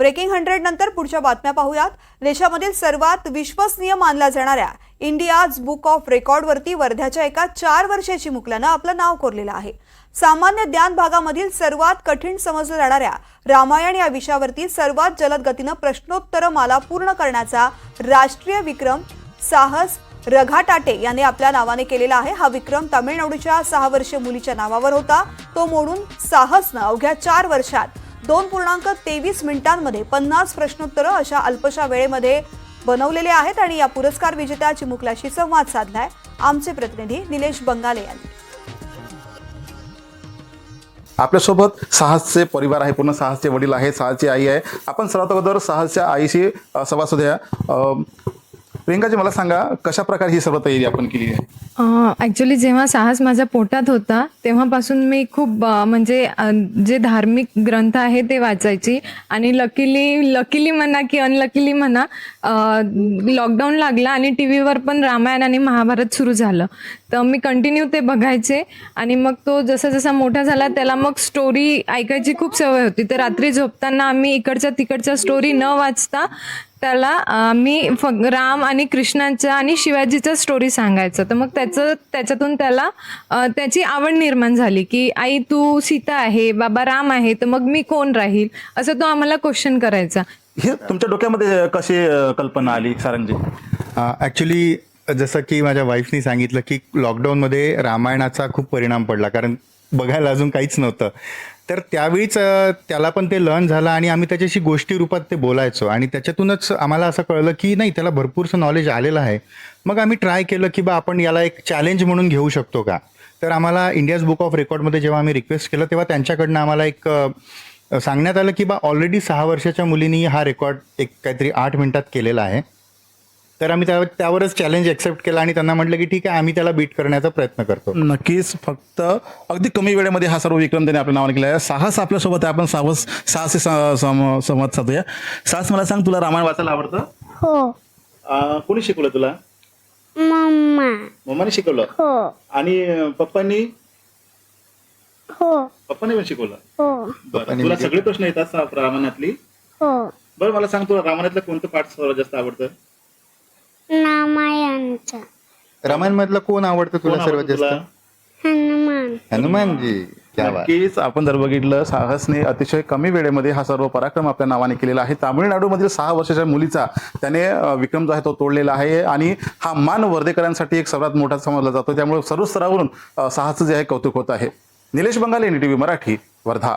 Breaking hundred नंतर पुढच्या बातम्या पाहूयात. देशामधील सर्वात विश्वसनीय मानल्या जाणाऱ्या इंडियाज बुक ऑफ रेकॉर्डवरती वर्ध्याच्या एका चार वर्षाची मुकल्यानं आपलं नाव कोरलेलं आहे. सामान्य ज्ञान भागामधील सर्वात कठीण समजल्या जाणाऱ्या रामायण या विषयावरती सर्वात जलद गतीनं प्रश्नोत्तर माला पूर्ण करण्याचा राष्ट्रीय विक्रम साहस रघाटाटे याने आपल्या नावाने केलेला आहे. हा विक्रम तामिळनाडूच्या सहा वर्षीय मुलीच्या नावावर होता. तो मोडून साहसनं अवघ्या चार वर्षात दोन पूर्णांक तेवीस मिनिटांमध्ये पन्नास प्रश्नोत्तरं अशा अल्पशा वेळेमध्ये बनवलेले आहेत आणि या पुरस्कार विजेत्या चिमुकल्याशी संवाद साधलाय. आमचे प्रतिनिधी निलेश बंगाले यांनी. आपल्यासोबत साहसचे परिवार आहे. पूर्ण साहसचे वडील आहे साहसची आई आहे. आपण सर्वात अगोदर साहसच्या आईशी अ, संवाद साधूया प्रियंकाजी मला सांगा कशा प्रकारे ही सर्व तयारी आपण केली आहे? ऍक्च्युली जेव्हा साहस माझ्या पोटात होता तेव्हापासून मी खूप अ, म्हणजे अ, जे धार्मिक ग्रंथ आहे ते वाचायची. आणि लकीली लकीली म्हणा की अनलकीली म्हणा लॉकडाऊन लागला आणि टी व्हीवर पण रामायण आणि महाभारत सुरू झालं. तर मी कंटिन्यू ते बघायचे. आणि मग तो जसा जसा मोठा झाला त्याला मग स्टोरी ऐकायची खूप सवय होती. तर रात्री झोपताना आम्ही इकडच्या तिकडच्या स्टोरी न वाचता त्याला फक्त राम आणि कृष्णाच्या आणि शिवाजीच्या स्टोरी सांगायचं. तर मग त्याचं त्याच्यातून त्याला त्याची आवड निर्माण झाली की आई तू सीता आहे बाबा राम आहे तर मग मी कोण राहील? असं तो आम्हाला क्वेश्चन करायचा. हे तुमच्या डोक्यामध्ये कशी कल्पना आली सारंगजी? ॲक्च्युली जसं की माझ्या वाईफनी सांगितलं की लॉकडाऊनमध्ये रामायणाचा खूप परिणाम पडला. कारण बघायला अजून काहीच नव्हतं. तर त्यावेळीच त्याला पण ते लर्न झालं आणि आम्ही त्याच्याशी गोष्टी रूपात ते बोलायचो. आणि त्याच्यातूनच आम्हाला असं कळलं की नाही त्याला भरपूरसं नॉलेज आलेलं आहे. मग आम्ही ट्राय केलं की बा आपण याला एक चॅलेंज म्हणून घेऊ शकतो का? तर आम्हाला इंडियाज बुक ऑफ रेकॉर्डमध्ये जेव्हा आम्ही रिक्वेस्ट केलं तेव्हा त्यांच्याकडनं आम्हाला एक सांगण्यात आलं की बा ऑलरेडी सहा वर्षाच्या मुलीनी हा रेकॉर्ड एक काहीतरी आठ मिनिटात केलेला आहे. तर आम्ही त्या त्यावरच चॅलेंज एक्सेप्ट केला आणि त्यांना म्हटलं की ठीक आहे आम्ही त्याला बीट करण्याचा प्रयत्न करतो. नक्कीच फक्त अगदी कमी वेळेमध्ये हा सर्व विक्रम त्यांनी आपल्या नावाने केला आहे साहस आपल्यासोबत आहे आपण साहस साहसी संवाद साधूया. साहस मला सांग तुला रामायण वाचायला आवडतं? हो. अ, कोणी शिकवलं तुला? मम्मा. मम्माने शिकवलं? हो. आणि अ, पप्पांनी? हो. पप्पाने पण शिकवलं? हो. बरं तुला सगळे प्रश्न येतात सा- रामायणातली? हो. बरं मला सांग तुला रामायणातलं कोणतं पाठ सर्वात जास्त आवडतं? रामायणचा. रामायणमधलं कोण आवडतं तुला सर्वात? जास्त? हनुमान. हनुमानजी. क्या बात. नक्कीच आपण जर बघितलं साहसने अतिशय कमी वेळेमध्ये हा सर्व पराक्रम आपल्या नावाने केलेला आहे. तामिळनाडूमधील सहा वर्षाच्या मुलीचा त्याने अ, विक्रम जो आहे तो तोडलेला आहे आणि हा मान वर्धेकरांसाठी एक सर्वात मोठा समजला जातो. त्यामुळे सर्व स्तरावरून अ, साहस जे आहे कौतुक होत आहे. निलेश बंगाले टीव्ही मराठी वर्धा.